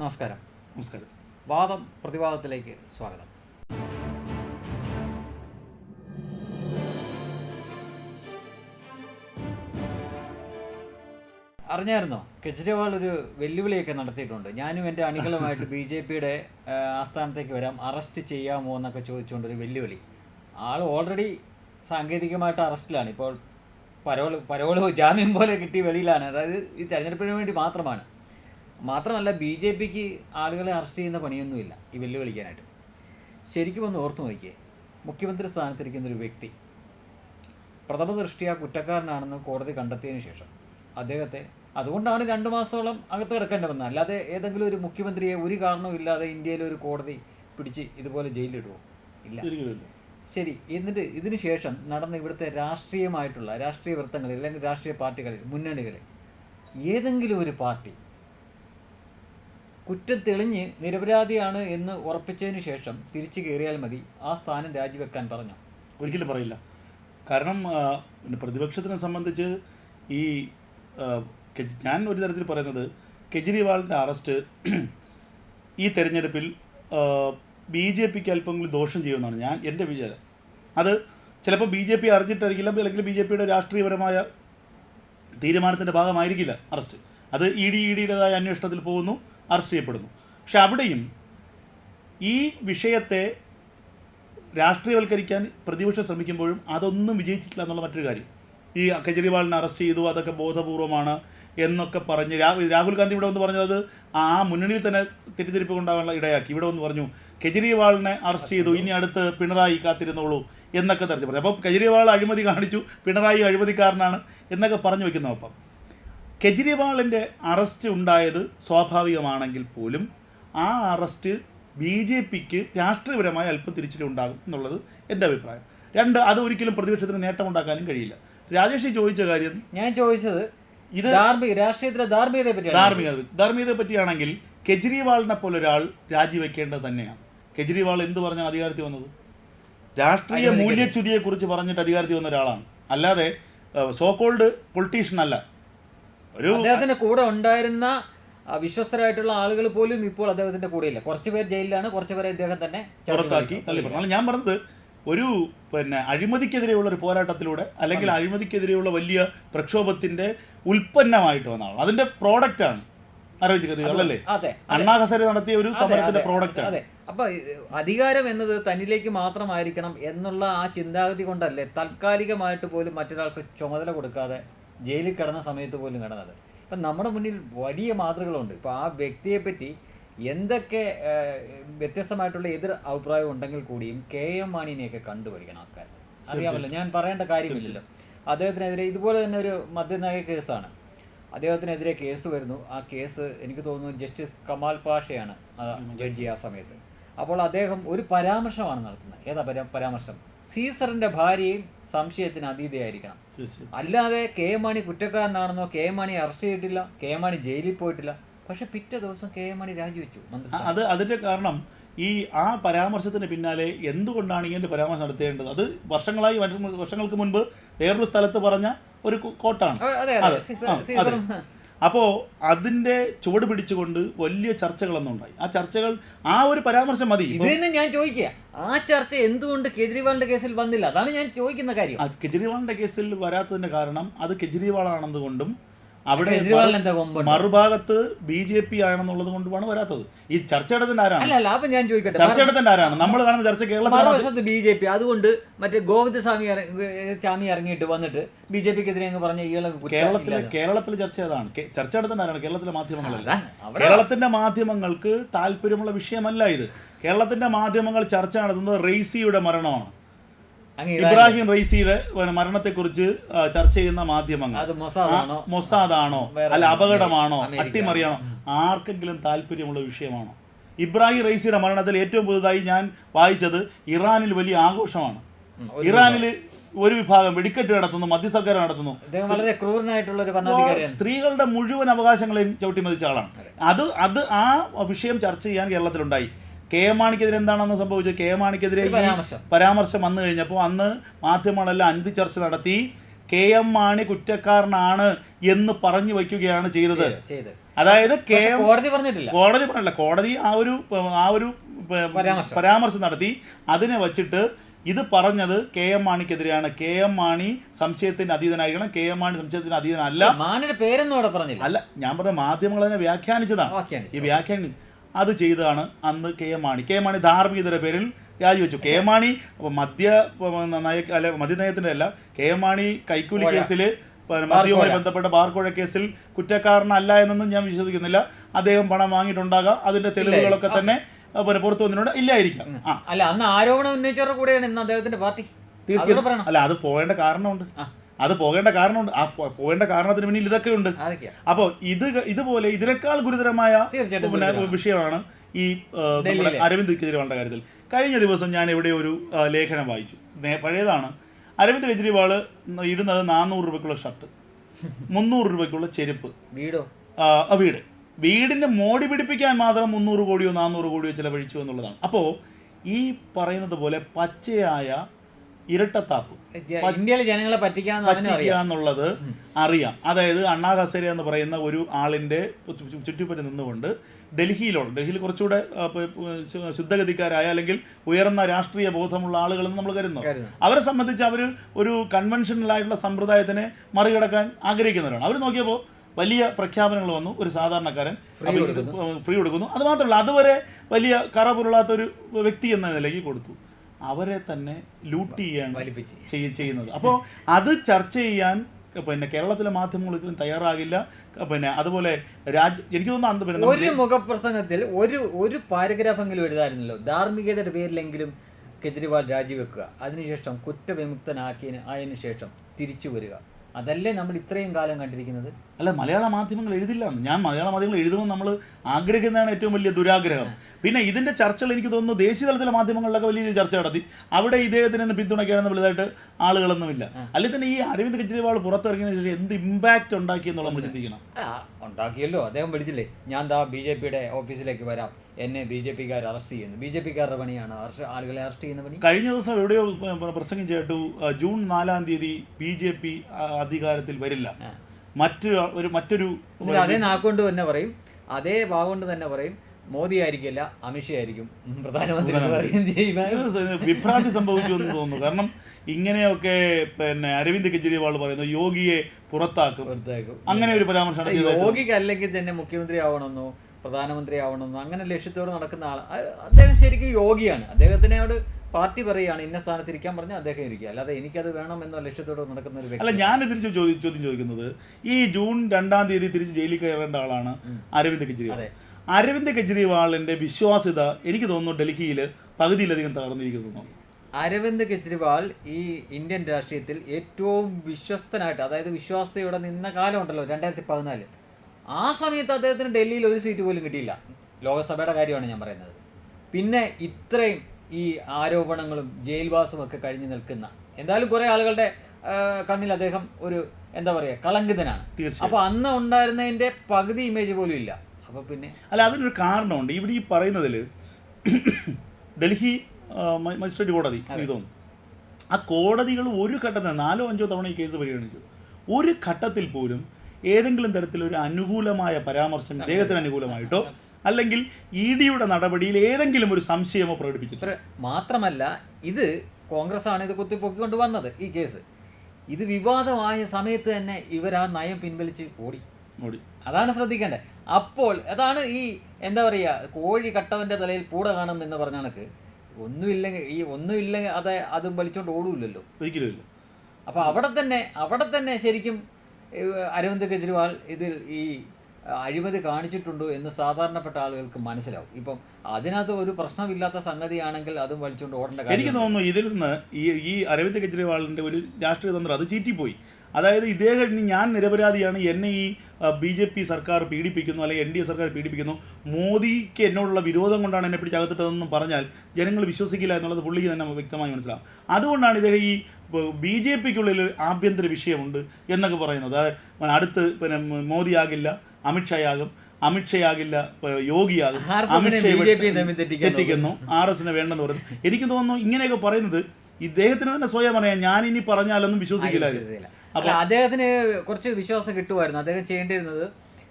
നമസ്കാരം. നമസ്കാരം. വാദം പ്രതിവാദത്തിലേക്ക് സ്വാഗതം. അറിഞ്ഞായിരുന്നോ? കെജ്രിവാൾ ഒരു വെല്ലുവിളിയൊക്കെ നടത്തിയിട്ടുണ്ട്. ഞാനും എന്റെ അണികളുമായിട്ട് ബി ജെ പിയുടെ ആസ്ഥാനത്തേക്ക് വരാം അറസ്റ്റ് ചെയ്യാമോ എന്നൊക്കെ ചോദിച്ചുകൊണ്ട് ഒരു വെല്ലുവിളി. ആൾ ഓൾറെഡി സാങ്കേതികമായിട്ട് അറസ്റ്റിലാണ്. ഇപ്പോൾ പരോൾ പരോൾ ജാമ്യം പോലെ കിട്ടി വെളിയിലാണ്. അതായത് ഈ തെരഞ്ഞെടുപ്പിന് വേണ്ടി മാത്രമാണ്. മാത്രമല്ല ബി ജെ പിക്ക് ആളുകളെ അറസ്റ്റ് ചെയ്യുന്ന പണിയൊന്നുമില്ല ഈ വെല്ലുവിളിക്കാനായിട്ട്. ശരിക്കും ഒന്ന് ഓർത്തു നോക്കിയേ മുഖ്യമന്ത്രി സ്ഥാനത്തിരിക്കുന്ന ഒരു വ്യക്തി പ്രഥമ ദൃഷ്ടിയ കുറ്റക്കാരനാണെന്ന് കോടതി കണ്ടെത്തിയതിനു ശേഷം അദ്ദേഹത്തെ അതുകൊണ്ടാണ് രണ്ട് മാസത്തോളം അകത്ത് കിടക്കേണ്ടി വന്നത്. അല്ലാതെ ഏതെങ്കിലും ഒരു മുഖ്യമന്ത്രിയെ ഒരു കാരണവുമില്ലാതെ ഇന്ത്യയിലെ ഒരു കോടതി പിടിച്ച് ഇതുപോലെ ജയിലിലിടുവോ? ഇല്ല. ശരി എന്നിട്ട് ഇതിന് ശേഷം നടന്ന ഇവിടുത്തെ രാഷ്ട്രീയമായിട്ടുള്ള രാഷ്ട്രീയ വൃത്തങ്ങളിൽ അല്ലെങ്കിൽ രാഷ്ട്രീയ പാർട്ടികളിൽ മുന്നണികളിൽ ഏതെങ്കിലും ഒരു പാർട്ടി കുറ്റം തെളിഞ്ഞ് നിരപരാധിയാണ് എന്ന് ഉറപ്പിച്ചതിന് ശേഷം തിരിച്ചു കയറിയാൽ മതി. ആ സ്ഥാനം രാജിവെക്കാൻ പറഞ്ഞു. ഒരിക്കലും പറയില്ല. കാരണം പ്രതിപക്ഷത്തിനെ സംബന്ധിച്ച് ഈ ഞാൻ ഒരു തരത്തിൽ പറയുന്നത് കെജ്രിവാളിന്റെ അറസ്റ്റ് ഈ തെരഞ്ഞെടുപ്പിൽ ബി ജെ പിക്ക് അല്പമെങ്കിലും ദോഷം ചെയ്യുമെന്നാണ് ഞാൻ എന്റെ വിചാരം. അത് ചിലപ്പോൾ ബി ജെ പി അറിഞ്ഞിട്ടായിരിക്കില്ല അല്ലെങ്കിൽ ബി ജെ പിയുടെ രാഷ്ട്രീയപരമായ തീരുമാനത്തിന്റെ ഭാഗമായിരിക്കില്ല അറസ്റ്റ്. അത് ഇ ഡി ഇ ഡിയുടേതായ അന്വേഷണത്തിൽ പോകുന്നു. അറസ്റ്റ് ചെയ്യപ്പെടുന്നു. പക്ഷെ അവിടെയും ഈ വിഷയത്തെ രാഷ്ട്രീയവൽക്കരിക്കാൻ പ്രതിപക്ഷം ശ്രമിക്കുമ്പോഴും അതൊന്നും വിജയിച്ചിട്ടില്ല എന്നുള്ള മറ്റൊരു കാര്യം. ഈ കെജ്രിവാളിനെ അറസ്റ്റ് ചെയ്തു അതൊക്കെ ബോധപൂർവമാണ് എന്നൊക്കെ പറഞ്ഞ് രാഹുൽ ഗാന്ധി ഇവിടെ വന്ന് പറഞ്ഞത് ആ മുന്നണിയിൽ തന്നെ തെറ്റിദ്ധരിപ്പ് കൊണ്ടാകാനുള്ള ഇടയാക്കി. ഇവിടെ വന്ന് പറഞ്ഞു കെജ്രിവാളിനെ അറസ്റ്റ് ചെയ്തു ഇനി അടുത്ത് പിണറായി കാത്തിരുന്നോളൂ എന്നൊക്കെ തരത്തിൽ പറഞ്ഞു. അപ്പോൾ കെജ്രിവാൾ അഴിമതി കാണിച്ചു പിണറായി അഴിമതിക്കാരനാണ് എന്നൊക്കെ പറഞ്ഞു വെക്കുന്ന ഒപ്പം കെജ്രിവാളിന്റെ അറസ്റ്റ് ഉണ്ടായത് സ്വാഭാവികമാണെങ്കിൽ പോലും ആ അറസ്റ്റ് ബി ജെ പിക്ക് രാഷ്ട്രീയപരമായ അല്പം തിരിച്ചടി ഉണ്ടാകും എന്നുള്ളത് എന്റെ അഭിപ്രായം. രണ്ട് അത് ഒരിക്കലും പ്രതിപക്ഷത്തിന് നേട്ടമുണ്ടാക്കാനും കഴിയില്ല. രാജേഷ് ചോദിച്ച കാര്യം ഞാൻ ചോദിച്ചത് ഇത് ധാർമ്മിക രാഷ്ട്രീയത്തിലെ ധാർമ്മികതയെ പറ്റി ധാർമ്മികത ധാർമ്മികതയെ പറ്റിയാണെങ്കിൽ കെജ്രിവാളിനെ പോലെ ഒരാൾ രാജിവെക്കേണ്ടത് തന്നെയാണ് കെജ്രിവാൾ എന്ത് പറഞ്ഞാൽ അധികാരത്തിൽ വന്നത്? രാഷ്ട്രീയ. മൂല്യച്യുതിയെക്കുറിച്ച് പറഞ്ഞിട്ട് അധികാരത്തിൽ വന്ന ഒരാളാണ്. അല്ലാതെ സോ കോൾഡ് പൊളിറ്റീഷ്യൻ അല്ല. ഒരു അദ്ദേഹത്തിന്റെ കൂടെ ഉണ്ടായിരുന്ന വിശ്വസ്തരായിട്ടുള്ള ആളുകൾ പോലും ഇപ്പോൾ അദ്ദേഹത്തിന്റെ ഇല്ല കുറച്ച് പേർ ജയിലിലാണ് കുറച്ച് പേരെ ഇദ്ദേഹം തന്നെ പുറത്താക്കി ഞാൻ പറഞ്ഞത് ഒരു പിന്നെ അഴിമതിക്കെതിരെയുള്ള ഒരു പോരാട്ടത്തിലൂടെ അല്ലെങ്കിൽ അഴിമതിക്കെതിരെയുള്ള വലിയ പ്രക്ഷോഭത്തിന്റെ ഉൽപ്പന്നമായിട്ട് വന്ന ആളാണ്. അതിന്റെ പ്രോഡക്റ്റാണ് അല്ലേ? അതെ അണ്ണാ ഹസരെ നടത്തിയ ഒരു സമരത്തിന്റെ പ്രോഡക്റ്റ് ആണ്. അതെ. അപ്പൊ അധികാരം എന്നത് തന്നിലേക്ക് മാത്രമായിരിക്കണം എന്നുള്ള ആ ചിന്താഗതി കൊണ്ടല്ലേ താൽക്കാലികമായിട്ട് പോലും മറ്റൊരാൾക്ക് ചുമതല കൊടുക്കാതെ ജയിലിൽ കിടന്ന സമയത്ത് പോലും കിടന്നത്. ഇപ്പം നമ്മുടെ മുന്നിൽ വലിയ മാതൃകളുണ്ട് ഇപ്പോൾ ആ വ്യക്തിയെപ്പറ്റി എന്തൊക്കെ വ്യത്യസ്തമായിട്ടുള്ള എതിർ അഭിപ്രായം ഉണ്ടെങ്കിൽ കൂടിയും കെ എം മാണിനെയൊക്കെ കണ്ടുപിടിക്കണം അക്കാര്യത്തിൽ അറിയാമല്ലോ ഞാൻ പറയേണ്ട കാര്യമില്ലല്ലോ. അദ്ദേഹത്തിനെതിരെ ഇതുപോലെ തന്നെ ഒരു മദ്യനയ കേസാണ്. അദ്ദേഹത്തിനെതിരെ കേസ് വരുന്നു. ആ കേസ് എനിക്ക് തോന്നുന്നു ജസ്റ്റിസ് കമാൽ പാഷയാണ് ജഡ്ജി ആ സമയത്ത്. അപ്പോൾ അദ്ദേഹം ഒരു പരാമർശമാണ് നടത്തുന്നത്. ഏതാ പരാ പരാമർശം? സീസറിന്റെ ഭാര്യയും സംശയത്തിന് അതീതയായിരിക്കണം. അല്ലാതെ കെ എം മാണി കുറ്റക്കാരനാണെന്നോ കെ മാണി അറസ്റ്റ് ചെയ്തിട്ടില്ല കെ മാണി ജയിലിൽ പോയിട്ടില്ല. പക്ഷെ പിറ്റേ ദിവസം കെ എം മാണി രാജിവെച്ചു അത് അതിന്റെ കാരണം ഈ ആ പരാമർശത്തിന് പിന്നാലെ എന്തുകൊണ്ടാണ് ഇങ്ങനെ പരാമർശം നടത്തേണ്ടത്? അത് വർഷങ്ങളായി വർഷങ്ങൾക്ക് മുൻപ് വേറൊരു സ്ഥലത്ത് പറഞ്ഞ ഒരു കോട്ടാണ്. അതെ അതെ, അപ്പോൾ അതിന്റെ ചുവട് പിടിച്ചുകൊണ്ട് വലിയ ചർച്ചകളൊന്നും ഉണ്ടായി. ആ ചർച്ചകൾ ആ ഒരു പരാമർശം മതി. ഇത് തന്നെ ഞാൻ ചോദിക്കുക ആ ചർച്ച എന്തുകൊണ്ട് കേജ്രിവാളിന്റെ കേസിൽ വന്നില്ല? അതാണ് ഞാൻ ചോദിക്കുന്ന കാര്യം. കെജ്രിവാളിന്റെ കേസിൽ വരാത്തതിന്റെ കാരണം അത് കെജ്രിവാൾ ആണെന്നുകൊണ്ടും അവിടെ കേജ്രിവാളിന് എന്താ കൊമ്പുണ്ട്? മറുഭാഗത്ത് ബി ജെ പി ആണെന്നുള്ളത് കൊണ്ടുമാണ് വരാത്തത്. ഈ ചർച്ച നടത്തിന്റെ ആരാണ്? അല്ല അല്ല അപ്പൊ ഞാൻ ചോദിക്കട്ടെ. ചർച്ച ആരാണ്? നമ്മൾ കാണുന്ന ചർച്ച കേരളത്തിൽ മറുവശത്ത് ബി ജെ പി അതുകൊണ്ട് മറ്റേ ഗോവിന്ദസ്വാമി ഇറ- സ്വാമി ഇറങ്ങിയിട്ട് വന്നിട്ട് ബി ജെ പിക്കെതിരെ അങ്ങ് പറഞ്ഞ ഇയാളെ കേരളത്തിലെ കേരളത്തിലെ ചർച്ച ഏതാണ്? കെ- ചർച്ച നടത്തുന്ന ആരാണ്? കേരളത്തിലെ മാധ്യമങ്ങളല്ല? അതാണ്. അവിടെ കേരളത്തിന്റെ മാധ്യമങ്ങൾക്ക് താല്പര്യമുള്ള വിഷയമല്ല ഇത്. കേരളത്തിന്റെ മാധ്യമങ്ങൾ ചർച്ച നടത്തുന്നത് റെയ്സിയുടെ മരണമാണ്. ഇബ്രാഹിം റൈസിയുടെ മരണത്തെ മരണത്തെക്കുറിച്ച് ചർച്ച ചെയ്യുന്ന മാധ്യമങ്ങൾ. മൊസാദാണോ? അല്ല അപകടമാണോ? അട്ടിമറിയാണോ? ആർക്കെങ്കിലും താല്പര്യമുള്ള വിഷയമാണോ? ഇബ്രാഹിം റൈസിയുടെ മരണത്തിൽ ഏറ്റവും പുതുതായി ഞാൻ വായിച്ചത് ഇറാനിൽ വലിയ ആഘോഷമാണ്. ഇറാനിൽ ഒരു വിഭാഗം വെടിക്കെട്ട് നടത്തുന്നു മധ്യസർക്കാർ നടത്തുന്നു. വളരെ ക്രൂരനായിട്ടുള്ള ഒരു സ്ത്രീകളുടെ മുഴുവൻ അവകാശങ്ങളെയും ചവിട്ടിമതിച്ച ആളാണ്. അത് അത് ആ വിഷയം ചർച്ച ചെയ്യാൻ കേരളത്തിലുണ്ടായി. കെ എം മാണിക്കെതിരെ എന്താണെന്ന് സംഭവിച്ചത്? കെ എം മാണിക്കെതിരെ പരാമർശം. വന്നു കഴിഞ്ഞപ്പോൾ അന്ന് മാധ്യമങ്ങളെല്ലാം അന്തി ചർച്ച നടത്തി കെ എം മാണി കുറ്റക്കാരനാണ് എന്ന് പറഞ്ഞു വയ്ക്കുകയാണ് ചെയ്തത്. അതായത് കെ എം കോടതി പറഞ്ഞിട്ടില്ല. കോടതി പറഞ്ഞില്ല കോടതി ആ ഒരു ആ ഒരു പരാമർശം. നടത്തി. അതിനെ വച്ചിട്ട് ഇത് പറഞ്ഞത് കെ എം മാണിക്കെതിരെയാണ്. കെ എം മാണി സംശയത്തിന് അതീതനായിരിക്കണം. കെ എം മാണി സംശയത്തിന് അതീതനല്ല. മാണിയുടെ പേരൊന്നും അവിടെ പറഞ്ഞില്ല. അല്ല ഞാൻ പറഞ്ഞ മാധ്യമങ്ങൾ അതിനെ വ്യാഖ്യാനിച്ചതാണ്. ഈ വ്യാഖ്യാനി അത് ചെയ്തതാണ് അന്ന് K M Mani. K M Mani ധാർമ്മികതയുടെ പേരിൽ രാജിവെച്ചു. കെ എം മാണി മദ്യ നയ അല്ല മദ്യനയത്തിന്റെ അല്ല കെ എം മാണി കൈക്കൂലി കേസിൽ മദ്യവുമായി. ബന്ധപ്പെട്ട ബാർക്കോഴ കേസിൽ കുറ്റക്കാരനല്ല എന്നൊന്നും ഞാൻ വിശ്വസിക്കുന്നില്ല. അദ്ദേഹം പണം വാങ്ങിയിട്ടുണ്ടാകാം. അതിന്റെ തെളിവുകളൊക്കെ തന്നെ പിന്നെ പുറത്തു വന്നിട്ടുണ്ട്. ഇല്ലായിരിക്കാം. അല്ല അന്ന് ആരോപണം ഉന്നയിച്ചവരുടെ കൂടെയാണ് ഇന്ന് അദ്ദേഹത്തിന്റെ പാർട്ടി. അല്ല അത് പോകേണ്ട കാരണമുണ്ട്. അത് പോകേണ്ട കാരണമുണ്ട്. ആ പോകേണ്ട കാരണത്തിന് പിന്നിൽ ഇതൊക്കെ ഉണ്ട് അപ്പൊ അപ്പോൾ ഇത് ഇതുപോലെ ഇതിനേക്കാൾ ഗുരുതരമായ വിഷയമാണ് ഈ. അരവിന്ദ് കെജ്രിവാളിന്റെ കാര്യത്തിൽ. കഴിഞ്ഞ ദിവസം ഞാൻ ഇവിടെ ഒരു ലേഖനം വായിച്ചു. പഴയതാണ്. അരവിന്ദ് കെജ്രിവാൾ ഇടുന്നത് നാനൂറ് രൂപയ്ക്കുള്ള ഷർട്ട് മുന്നൂറ് രൂപയ്ക്കുള്ള ചെരുപ്പ്. വീടോ? വീട്. വീടിന്റെ മോടി പിടിപ്പിക്കാൻ മാത്രം മുന്നൂറ് കോടിയോ നാനൂറ് കോടിയോ ചിലവഴിച്ചു എന്നുള്ളതാണ്. അപ്പോൾ ഈ പറയുന്നത് പോലെ പച്ചയായ ഇരട്ടത്താപ്പ്. ഇന്ത്യയിലെ ജനങ്ങളെ പറ്റിക്കാന്നുള്ളത് അറിയാം. അതായത് അണ്ണാ ഹസേര എന്ന് പറയുന്ന ഒരു ആളിന്റെ ചുറ്റിപ്പറ്റി നിന്നുകൊണ്ട് ഡൽഹിയിലുള്ള ഡൽഹിയിൽ കുറച്ചുകൂടെ ശുദ്ധഗതിക്കാരായ അല്ലെങ്കിൽ ഉയർന്ന രാഷ്ട്രീയ ബോധമുള്ള ആളുകളെന്ന് നമ്മൾ കരുതുന്നു. അവരെ സംബന്ധിച്ച് അവർ ഒരു കൺവെൻഷനൽ ആയിട്ടുള്ള സമ്പ്രദായത്തിനെ മറികടക്കാൻ ആഗ്രഹിക്കുന്നവരാണ്. അവർ നോക്കിയപ്പോൾ വലിയ പ്രഖ്യാപനങ്ങൾ വന്നു. ഒരു സാധാരണക്കാരൻ. ഫ്രീ കൊടുക്കുന്നു. അത് മാത്രമല്ല അതുവരെ വലിയ കറ പുരളാത്ത ഒരു വ്യക്തി എന്ന നിലയ്ക്ക് കൊടുത്തു. അവരെ തന്നെ ലൂട്ട് ചെയ്യാണ് ചെയ്യ- ചെയ്യുന്നത്. അപ്പോൾ അത് ചർച്ച ചെയ്യാൻ പിന്നെ കേരളത്തിലെ മാധ്യമങ്ങൾ ഒരിക്കലും തയ്യാറാകില്ല പിന്നെ അതുപോലെ രാജ്യം എനിക്ക് തോന്നുന്നു പിന്നെ ഒരു മുഖപ്രസംഗത്തിൽ ഒരു ഒരു പാരഗ്രാഫെങ്കിലും എഴുതായിരുന്നല്ലോ ധാർമ്മികതയുടെ പേരിലെങ്കിലും കെജ്രിവാൾ രാജിവെക്കുക. അതിനുശേഷം കുറ്റവിമുക്തനാക്കിയതിന് ആയതിനു ശേഷം തിരിച്ചു വരിക. അതല്ലേ നമ്മൾ ഇത്രയും കാലം കണ്ടിരിക്കുന്നത്? അല്ല മലയാള മാധ്യമങ്ങൾ എഴുതില്ല എന്ന്. ഞാൻ മലയാള മാധ്യമങ്ങൾ എഴുതുമെന്ന് നമ്മൾ ആഗ്രഹിക്കുന്നതാണ് ഏറ്റവും വലിയ ദുരാഗ്രഹം. പിന്നെ ഇതിന്റെ ചർച്ചകൾ എനിക്ക് തോന്നുന്നു ദേശീയ തലത്തിലെ മാധ്യമങ്ങളിലൊക്കെ വലിയ ചർച്ച നടത്തി. അവിടെ ഇദ്ദേഹത്തിന് ഇന്ന് പിന്തുണയ്ക്കാനെന്ന് വലുതായിട്ട് ആളുകളൊന്നുമില്ല. അല്ലെങ്കിൽ തന്നെ ഈ അരവിന്ദ് കെജ്രിവാൾ പുറത്തിറങ്ങിയതിന് ശേഷം എന്ത് ഇമ്പാക്റ്റ് ഉണ്ടാക്കി എന്നുള്ള നമ്മൾ ചിന്തിക്കണം. ഉണ്ടാക്കിയല്ലോ. അദ്ദേഹം വിളിച്ചില്ലേ ഞാൻ ദാ ബി ജെ പിയുടെ ഓഫീസിലേക്ക് വരാം. എന്നെ ബി ജെ പിക്കാർ അറസ്റ്റ് ചെയ്യുന്നു. ബി ജെ പിക്കാരുടെ പണിയാണ് അറസ്റ്റ് ആളുകളെ അറസ്റ്റ് ചെയ്യുന്ന പണി. കഴിഞ്ഞ ദിവസം എവിടെയോ പ്രസംഗം കേട്ടു ജൂൺ നാലാം തീയതി ബി ജെ പി അധികാരത്തിൽ വരില്ല. മറ്റൊരു ഒരു മറ്റൊരു അതേ നാക്കൊണ്ട് തന്നെ പറയും അതേ വാഗുകൊണ്ട് തന്നെ പറയും മോദി ആയിരിക്കില്ല അമിത്ഷാ ആയിരിക്കും. പ്രധാനമന്ത്രി വിഭ്രാന്തി സംഭവിച്ചു എന്ന് തോന്നുന്നു. കാരണം ഇങ്ങനെയൊക്കെ പിന്നെ അരവിന്ദ് കെജ്രിവാൾ പറയുന്നു യോഗിയെ പുറത്താക്കും. അങ്ങനെ ഒരു പരാമർശം യോഗിക്ക് അല്ലെങ്കിൽ തന്നെ മുഖ്യമന്ത്രി ആവണമെന്നോ പ്രധാനമന്ത്രി ആവണമെന്നോ അങ്ങനെ ലക്ഷ്യത്തോടെ നടക്കുന്ന ആൾ അദ്ദേഹം ശരിക്കും യോഗിയാണ്. അദ്ദേഹത്തിനോട് പാർട്ടി പറയുകയാണ് ഇന്ന സ്ഥാനത്ത് ഇരിക്കാൻ പറഞ്ഞാൽ അദ്ദേഹം ഇരിക്കുക. അല്ലാതെ എനിക്കത് വേണം എന്ന ലക്ഷ്യത്തോടെ നടക്കുന്ന ഒരു അല്ല ഞാൻ തിരിച്ച് ചോദ്യം ചോദിക്കുന്നത് ഈ ജൂൺ രണ്ടാം തീയതി തിരിച്ച് ജയിലിൽ കയറേണ്ട ആളാണ് അരവിന്ദ് കെജ്രിവാൾ. അരവിന്ദ് കെജ്രിവാളിന്റെ വിശ്വാസ്യത എനിക്ക് തോന്നുന്നു ഡൽഹിയിൽ പകുതിയിലധികം തകർന്നിരിക്കുന്നു. അരവിന്ദ് കെജ്രിവാൾ ഈ ഇന്ത്യൻ രാഷ്ട്രീയത്തിൽ ഏറ്റവും വിശ്വസ്തനായിട്ട് അതായത് വിശ്വാസതയോടെ നിന്ന കാലമുണ്ടല്ലോ രണ്ടായിരത്തി പതിനാല്. ആ സമയത്ത് അദ്ദേഹത്തിന് ഡൽഹിയിൽ ഒരു സീറ്റ് പോലും കിട്ടിയില്ല. ലോകസഭയുടെ കാര്യമാണ് ഞാൻ പറയുന്നത്. പിന്നെ ഇത്രയും ഈ ആരോപണങ്ങളും ജയിൽവാസവും ഒക്കെ കഴിഞ്ഞു നിൽക്കുന്ന എന്തായാലും കുറേ ആളുകളുടെ കണ്ണിൽ അദ്ദേഹം ഒരു എന്താ പറയുക കളങ്കിതനാണ്. അപ്പോൾ അപ്പൊ അന്ന് ഉണ്ടായിരുന്നതിന്റെ പകുതി ഇമേജ് പോലും ഇല്ല. അപ്പൊ പിന്നെ അല്ല അതിനൊരു കാരണമുണ്ട്. ഇവിടെ ഈ പറയുന്നതിൽ ഡൽഹി മജിസ്ട്രേറ്റ് കോടതി എനിക്ക് തോന്നുന്നു ആ കോടതികൾ ഒരു ഘട്ടത്തിൽ നാലോ അഞ്ചോ തവണ ഈ കേസ് പരിഗണിച്ചു. ഒരു ഘട്ടത്തിൽ പോലും ഏതെങ്കിലും തരത്തിലൊരു അനുകൂലമായ പരാമർശം ഇദ്ദേഹത്തിന് അനുകൂലമായിട്ടോ അല്ലെങ്കിൽ ഇ ഡിയുടെ നടപടിയിൽ ഏതെങ്കിലും ഒരു സംശയമോ പ്രകടിപ്പിച്ചു മാത്രമല്ല ഇത് കോൺഗ്രസ് ആണ് ഇത് കുത്തിപ്പൊക്കിക്കൊണ്ട് വന്നത് ഈ കേസ്. ഇത് വിവാദമായ സമയത്ത് തന്നെ ഇവർ ആ നയം പിൻവലിച്ച് ഓടി. ഓടി. അതാണ് ശ്രദ്ധിക്കേണ്ടത്. അപ്പോൾ അതാണ് ഈ എന്താ പറയുക കോഴി കട്ടവന്റെ തലയിൽ പൂട കാണും എന്ന് പറഞ്ഞ കണക്ക്. ഒന്നുമില്ലെങ്കിൽ ഈ ഒന്നുമില്ലെങ്കിൽ അത് അതും വലിച്ചോണ്ട് ഓടൂല്ലല്ലോ. ഒരിക്കലും ഇല്ല. അപ്പോൾ അവിടെ തന്നെ അവിടെ തന്നെ ശരിക്കും അരവിന്ദ് കെജ്രിവാൾ ഇതിൽ ഈ അഴിമതി കാണിച്ചിട്ടുണ്ടോ എന്ന് സാധാരണപ്പെട്ട ആളുകൾക്ക് മനസ്സിലാവും. ഇപ്പം അതിനകത്ത് ഒരു പ്രശ്നമില്ലാത്ത സംഗതിയാണെങ്കിൽ അതും വലിച്ചുകൊണ്ട് ഓടേണ്ട എനിക്ക് തോന്നുന്നു ഇതിൽ നിന്ന് ഈ ഈ അരവിന്ദ് കെജ്രിവാളിന്റെ ഒരു രാഷ്ട്രീയ തന്ത്രം അത് ചീറ്റിപ്പോയി. അതായത് ഇദ്ദേഹം ഇനി ഞാൻ നിരപരാധിയാണ് എന്നെ ഈ ബി ജെ പി സർക്കാർ പീഡിപ്പിക്കുന്നു അല്ലെങ്കിൽ എൻ ഡി എ സർക്കാർ പീഡിപ്പിക്കുന്നു. മോദിക്ക് എന്നോടുള്ള വിരോധം കൊണ്ടാണ് എന്നെ പിടിച്ച് അകത്തിട്ടതെന്ന് പറഞ്ഞാൽ ജനങ്ങൾ വിശ്വസിക്കില്ല എന്നുള്ളത് പുള്ളിക്ക് തന്നെ വ്യക്തമായി മനസ്സിലാവും. അതുകൊണ്ടാണ് ഇദ്ദേഹം ഈ ബി ജെ പിക്കുള്ളിൽ ആഭ്യന്തര വിഷയമുണ്ട് എന്നൊക്കെ പറയുന്നത്. അതായത് അടുത്ത് പിന്നെ മോദിയാകില്ല അമിത്ഷായാകും അമിത്ഷയാകില്ല യോഗിയാകും. തെറ്റിക്കുന്നു. ആർ എസിന് വേണ്ടെന്ന് പറയുന്നു. എനിക്ക് തോന്നുന്നു ഇങ്ങനെയൊക്കെ പറയുന്നത് ഇദ്ദേഹത്തിന് തന്നെ സ്വയം പറയാം ഞാൻ ഇനി പറഞ്ഞാലൊന്നും വിശ്വസിക്കില്ല അപ്പൊ അദ്ദേഹത്തിന് കുറച്ച് വിശ്വാസം കിട്ടുമായിരുന്നു. അദ്ദേഹം ചെയ്യേണ്ടിയിരുന്നത്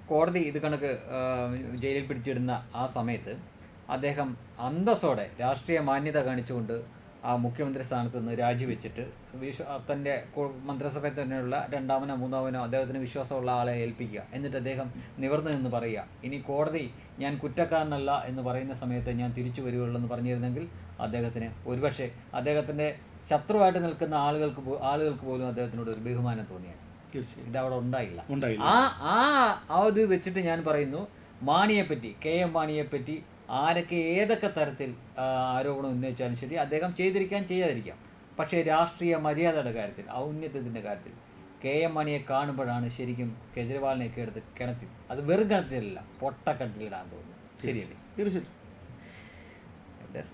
കോടതി ഇത് കണക്ക് ജയിലിൽ പിടിച്ചിടുന്ന ആ സമയത്ത് അദ്ദേഹം അന്തസ്സോടെ രാഷ്ട്രീയ മാന്യത കാണിച്ചുകൊണ്ട് ആ മുഖ്യമന്ത്രി സ്ഥാനത്ത് നിന്ന് രാജിവെച്ചിട്ട് വിശ്വ തന്റെ മന്ത്രിസഭയിൽ തന്നെയുള്ള രണ്ടാമനോ മൂന്നാമനോ അദ്ദേഹത്തിന് വിശ്വാസമുള്ള ആളെ ഏൽപ്പിക്കുക. എന്നിട്ട് അദ്ദേഹം നിവർന്നു നിന്ന് പറയുക ഇനി കോടതി ഞാൻ കുറ്റക്കാരനല്ല എന്ന് പറയുന്ന സമയത്ത് ഞാൻ തിരിച്ചു വരികയുള്ളൂ എന്ന് പറഞ്ഞിരുന്നെങ്കിൽ അദ്ദേഹത്തിന് ഒരുപക്ഷെ അദ്ദേഹത്തിന്റെ ശത്രുവായിട്ട് നിൽക്കുന്ന ആളുകൾക്ക് ആളുകൾക്ക് പോലും അദ്ദേഹത്തിനോട് ഒരു ബഹുമാനം തോന്നിയാണ് തീർച്ചയായും. അവിടെ ഉണ്ടായില്ല. ആ ആ ഇത് വെച്ചിട്ട് ഞാൻ പറയുന്നു മാണിയെപ്പറ്റി കെ എം മാണിയെപ്പറ്റി ആരൊക്കെ ഏതൊക്കെ തരത്തിൽ ആരോപണം ഉന്നയിച്ചാലും ശരി അദ്ദേഹം ചെയ്തിരിക്കാൻ ചെയ്യാതിരിക്കാം. പക്ഷേ രാഷ്ട്രീയ മര്യാദയുടെ കാര്യത്തിൽ ഔന്നത്യത്തിന്റെ കാര്യത്തിൽ കെ എം മണിയെ കാണുമ്പോഴാണ് ശരിക്കും കെജ്രിവാളിനെയൊക്കെ എടുത്ത് കിണറ്റിൽ അത് വെറും കിണറ്റിലല്ല പൊട്ടക്കിണറ്റിലിടാൻ തോന്നുന്നു ശരി തീർച്ചയായും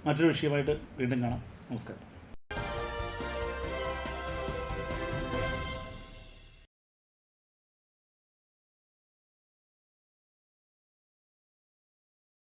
മറ്റൊരു വിഷയമായിട്ട് വീണ്ടും കാണാം. നമസ്കാരം.